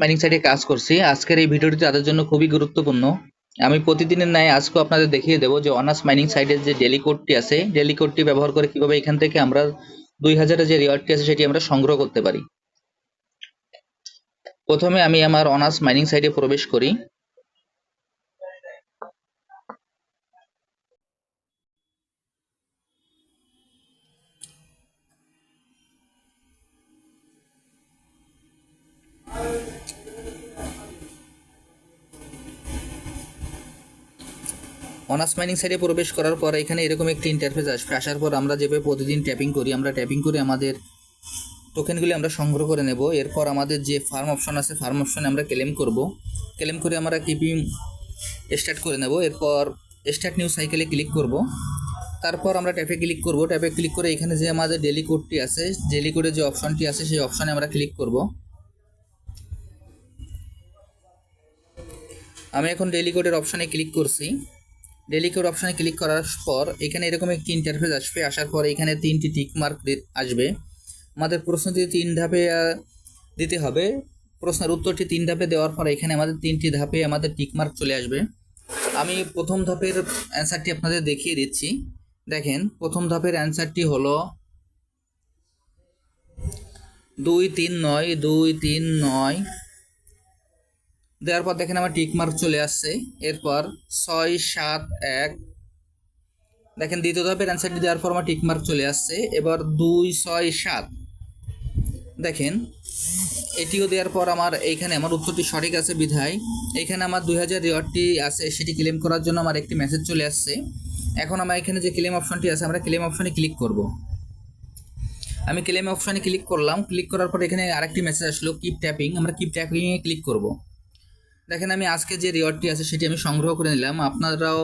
Mining সাইটে কাজ করছি। আজকের এই ভিডিওটি তাদের জন্য খুবই গুরুত্বপূর্ণ। আমি প্রতিদিনের ন্যায় আজকে আপনাদের দেখিয়ে দেবো যে অনার্স মাইনিং সাইটের যে ডেলি কোডটি আছে ডেলি কোডটি ব্যবহার করে কীভাবে এখান থেকে আমরা দুই হাজারের যে রিওয়ার্ডটি আছে সেটি আমরা সংগ্রহ করতে পারি। প্রথমে আমি আমার অনার্স মাইনিং সাইটে প্রবেশ করি। অনার্স মাইনিং সাইডে প্রবেশ করার পর এখানে এরকম একটি ইন্টারফেস আসবে। আসার পর আমরা যেভাবে প্রতিদিন ট্যাপিং করি, আমরা ট্যাপিং করে আমাদের টোকেনগুলি আমরা সংগ্রহ করে নেব। এরপর আমাদের যে ফার্ম অপশন আছে ফার্ম অপশনে আমরা ক্লেম করব। ক্লেম করে আমরা কিপিং স্টার্ট করে নেব। এরপর স্টার্ট নিউ সাইকেলে ক্লিক করব। তারপর আমরা ট্যাপে ক্লিক করব। ট্যাপে ক্লিক করে এখানে যে আমাদের ডেলি কোডটি আছে ডেলি কোডের যে অপশনটি আছে, সেই অপশনে আমরা ক্লিক করব। আমি এখন ডেলি কোডের অপশনে ক্লিক করছি। ডেলি কোড অপশনে ক্লিক করার পর এখানে এরকম একটি ইন্টারফেস আসবে। আসার পর এখানে তিনটি টিক মার্ক আসবে। আমাদের প্রশ্নটি তিন ধাপে দিতে হবে। প্রশ্নের উত্তরটি তিন ধাপে দেওয়ার পর এখানে আমাদের তিনটি ধাপে আমাদের টিক মার্ক চলে আসবে। আমি প্রথম ধাপের অ্যান্সারটি আপনাদের দেখিয়ে দিচ্ছি। দেখেন, প্রথম ধাপের অ্যান্সারটি হলো দুই তিন নয়, দুই তিন নয় দেওয়ার পর দেখেন আমার টিক মার্ক চলে আসছে। এরপর ছয়, সাত, এক। দেখেন দ্বিতীয় ধাপের অ্যান্সারটি দেওয়ার পর আমার টিক মার্ক চলে আসছে। এবার দুই, ছয়, সাত। দেখেন, এটিও দেওয়ার পর আমার এইখানে আমার উত্তরটি সঠিক আছে বিধায়। এইখানে আমার দুই হাজার রিওয়ার্ডটি আছে, সেটি ক্লেম করার জন্য আমার একটি মেসেজ চলে আসছে। এখন আমার এখানে যে ক্লেম অপশনটি আছে, আমরা ক্লেম অপশনে ক্লিক করব। আমি ক্লেম অপশনে ক্লিক করলাম। ক্লিক করার পর এখানে আরেকটি মেসেজ আসলো কিপ ট্যাপিং আমরা কিপ ট্যাপিংয়ে ক্লিক করব। দেখেন আমি আজকে যে রিওয়ার্ডটি আছে সেটি আমি সংগ্রহ করে নিলাম। আপনারাও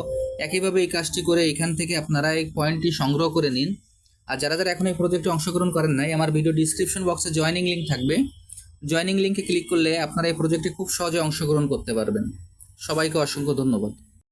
একইভাবে এই কাজটি করে এখান থেকে আপনারা এই পয়েন্টটি সংগ্রহ করে নিন। আর যারা যারা এখন এই প্রজেক্টে অংশগ্রহণ করেন নাই, আমার ভিডিও ডিসক্রিপশন বক্সে জয়নিং লিঙ্ক থাকবে। জয়নিং লিঙ্কে ক্লিক করলে আপনারা এই প্রজেক্টে খুব সহজে অংশগ্রহণ করতে পারবেন। সবাইকে অসংখ্য ধন্যবাদ।